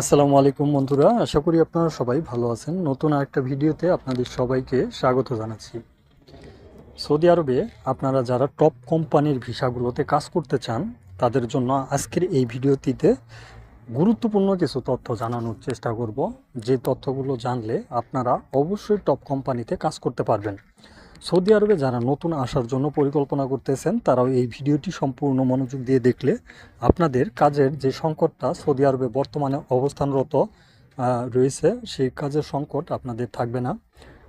আসসালামু আলাইকুম বন্ধুরা, আশা করি আপনারা সবাই ভালো আছেন। নতুন আরেকটা ভিডিওতে আপনাদের সবাইকে স্বাগত জানাচ্ছি। সৌদি আরবে আপনারা যারা টপ কোম্পানির ভিসাগুলোতে কাজ করতে চান, তাদের জন্য আজকের এই ভিডিওটিতে গুরুত্বপূর্ণ কিছু তথ্য জানানোর চেষ্টা করব। যে তথ্যগুলো জানলে আপনারা অবশ্যই টপ কোম্পানিতে কাজ করতে পারবেন। সৌদি আরবে যারা নতুন আসার জন্য পরিকল্পনা করতেছেন, তারাও এই ভিডিওটি সম্পূর্ণ মনোযোগ দিয়ে দেখলে আপনাদের কাজের যে সংকটটা সৌদি আরবে বর্তমানে অবস্থানরত রয়েছে, সেই কাজের সংকট আপনাদের থাকবে না।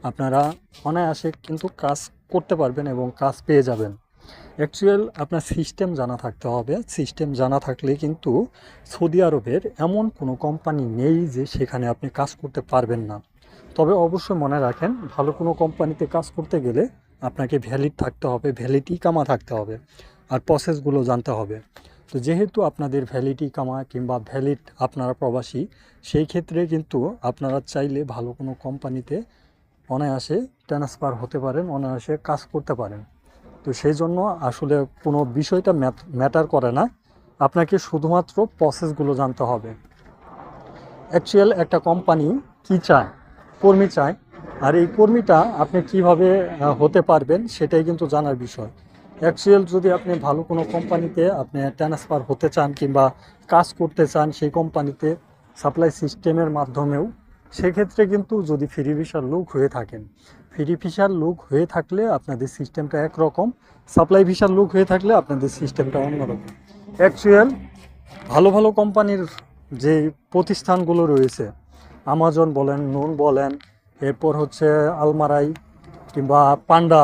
আপনারা অনায়াসে কিন্তু কাজ করতে পারবেন এবং কাজ পেয়ে যাবেন। অ্যাকচুয়াল আপনার সিস্টেম জানা থাকতে হবে। সিস্টেম জানা থাকলে কিন্তু সৌদি আরবের এমন কোনো কোম্পানি নেই যে সেখানে আপনি কাজ করতে পারবেন না। তবে অবশ্যই মনে রাখেন, ভালো কোনো কোম্পানিতে কাজ করতে গেলে আপনাকে ভ্যালিড থাকতে হবে ভ্যালিড কামা থাকতে হবে আর প্রসেসগুলো জানতে হবে। তো যেহেতু আপনাদের ভ্যালিডি কামা কিংবা ভ্যালিড আপনারা প্রবাসী, সেই ক্ষেত্রে কিন্তু আপনারা চাইলে ভালো কোনো কোম্পানিতে অনায়াসে ট্রান্সফার হতে পারেন, অনায়াসে কাজ করতে পারেন। তো সেই জন্য আসলে কোনো বিষয়টা ম্যাটার করে না। আপনাকে শুধুমাত্র প্রসেসগুলো জানতে হবে। অ্যাকচুয়াল একটা কোম্পানি কি চায়? কর্মী চায় আর এই কর্মীটা আপনি কীভাবে হতে পারবেন সেটাই কিন্তু জানার বিষয়। অ্যাকচুয়াল যদি আপনি ভালো কোনো কোম্পানিতে আপনি ট্রান্সফার হতে চান কিংবা কাজ করতে চান সেই কোম্পানিতে সাপ্লাই সিস্টেমের মাধ্যমেও, সেক্ষেত্রে কিন্তু যদি ফ্রি ভিসার লোক হয়ে থাকেন ফ্রি ভিসার লোক হয়ে থাকলে আপনাদের সিস্টেমটা একরকম সাপ্লাই ভিসার লোক হয়ে থাকলে আপনাদের সিস্টেমটা অন্যরকম। অ্যাকচুয়াল ভালো ভালো কোম্পানির যে প্রতিষ্ঠানগুলো রয়েছে আমাজন বলেন, নুন বলেন, এরপর হচ্ছে আলমারাই কিংবা পান্ডা,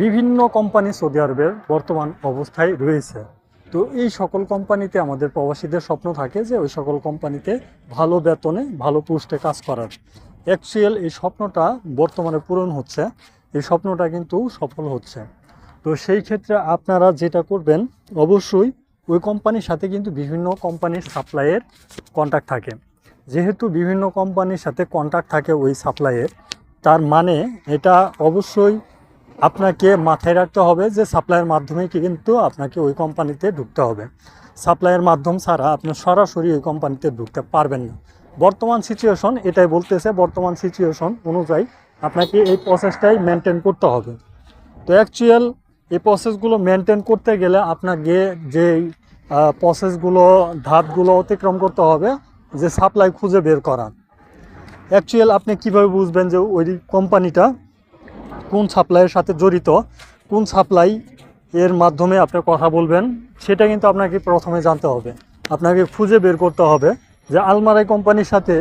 বিভিন্ন কোম্পানি সৌদি আরবের বর্তমান অবস্থায় রয়েছে। তো এই সকল কোম্পানিতে আমাদের প্রবাসীদের স্বপ্ন থাকে যে ওই সকল কোম্পানিতে ভালো বেতনে, ভালো পোস্টে কাজ করার। অ্যাকচুয়াল এই স্বপ্নটা বর্তমানে পূরণ হচ্ছে, এই স্বপ্নটা কিন্তু সফল হচ্ছে। তো সেই ক্ষেত্রে আপনারা যেটা করবেন, অবশ্যই ওই কোম্পানির সাথে কিন্তু বিভিন্ন কোম্পানির সাপ্লাইয়ের কন্ট্যাক্ট থাকে। যেহেতু বিভিন্ন কোম্পানির সাথে কন্ট্যাক্ট থাকে ওই সাপ্লাইয়ের তার মানে এটা অবশ্যই আপনাকে মাথায় রাখতে হবে যে সাপ্লাইয়ের মাধ্যমে কি কিন্তু আপনাকে ওই কোম্পানিতে ঢুকতে হবে। সাপ্লাইয়ের মাধ্যম ছাড়া আপনি সরাসরি ওই কোম্পানিতে ঢুকতে পারবেন না। বর্তমান সিচুয়েশন এটাই বলতেছে, বর্তমান সিচুয়েশন অনুযায়ী আপনাকে এই প্রসেসটাই মেনটেন করতে হবে। তো অ্যাকচুয়াল এই প্রসেসগুলো মেনটেন করতে গেলে আপনাকে যে প্রসেসগুলো ধাপগুলো অতিক্রম করতে হবে যে সাপ্লাই খুঁজে বের করা অ্যাকচুয়াল আপনি কীভাবে বুঝবেন যে ওই কোম্পানিটা কোন সাপ্লাইয়ের সাথে জড়িত? কোন সাপ্লাই এর মাধ্যমে আপনি কথা বলবেন? সেটা কিন্তু আপনাকে প্রথমে জানতে হবে। আপনাকে খুঁজে বের করতে হবে যে আলমারাই কোম্পানির সাথে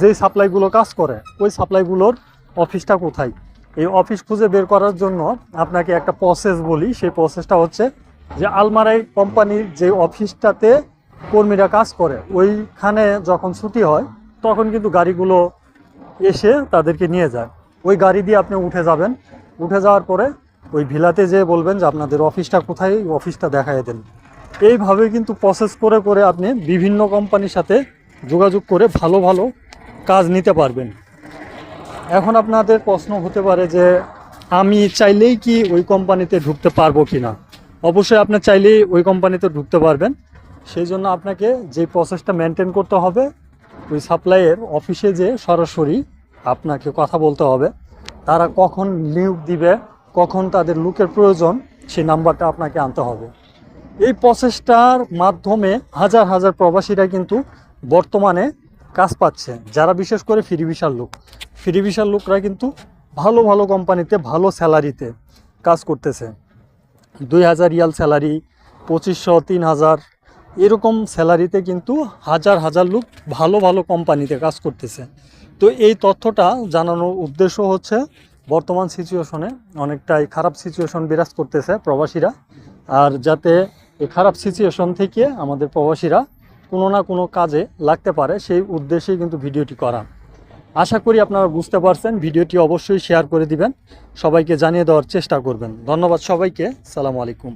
যেই সাপ্লাইগুলো কাজ করে, ওই সাপ্লাইগুলোর অফিসটা কোথায়? এই অফিস খুঁজে বের করার জন্য আপনাকে একটা প্রসেস বলি। সেই প্রসেসটা হচ্ছে যে আলমারাই কোম্পানির যে অফিসটাতে কর্মীরা কাজ করে, ওইখানে যখন ছুটি হয়, তখন কিন্তু গাড়িগুলো এসে তাদেরকে নিয়ে যায়। ওই গাড়ি দিয়ে আপনি উঠে যাবেন। উঠে যাওয়ার পরে ওই ভিলাতে যেয়ে বলবেন যে আপনাদের অফিসটা কোথায়? অফিসটা দেখাই দেন। এইভাবে কিন্তু প্রসেস করে করে আপনি বিভিন্ন কোম্পানির সাথে যোগাযোগ করে ভালো ভালো কাজ নিতে পারবেন। এখন আপনাদের প্রশ্ন হতে পারে যে, আমি চাইলেই কি ওই কোম্পানিতে ঢুকতে পারব কি না অবশ্যই আপনি চাইলেই ওই কোম্পানিতে ঢুকতে পারবেন। সেই জন্য আপনাকে যে প্রসেসটা মেনটেন করতে হবে, ওই সাপ্লাইয়ের অফিসে যে সরাসরি আপনাকে কথা বলতে হবে, তারা কখন নিয়োগ দিবে, কখন তাদের লুকের প্রয়োজন, সেই নাম্বারটা আপনাকে আনতে হবে। এই প্রসেসটার মাধ্যমে হাজার হাজার প্রবাসীরা কিন্তু বর্তমানে কাজ পাচ্ছে, যারা বিশেষ করে ফ্রি ভিসার লোক। ফ্রি ভিসার লোকরা কিন্তু ভালো ভালো কোম্পানিতে ভালো স্যালারিতে কাজ করতেছে। দুই হাজার রিয়াল স্যালারি পঁচিশশো, তিন হাজার এরকম স্যালারিতে কিন্তু হাজার হাজার লোক ভালো ভালো কোম্পানিতে কাজ করতেছে। তো এই তথ্যটা জানানোর উদ্দেশ্য হচ্ছে, বর্তমান সিচুয়েশনে অনেকটাই খারাপ সিচুয়েশন বিরাজ করতেছে প্রবাসীরা। আর যাতে এই খারাপ সিচুয়েশন থেকে আমাদের প্রবাসীরা কোনো না কোনো কাজে লাগতে পারে, সেই উদ্দেশ্যেই কিন্তু ভিডিওটি করা। আশা করি আপনারা বুঝতে পারছেন, ভিডিওটি অবশ্যই শেয়ার করে দিবেন। সবাইকে জানিয়ে দেওয়ার চেষ্টা করবেন। ধন্যবাদ সবাইকে। সালামু আলাইকুম।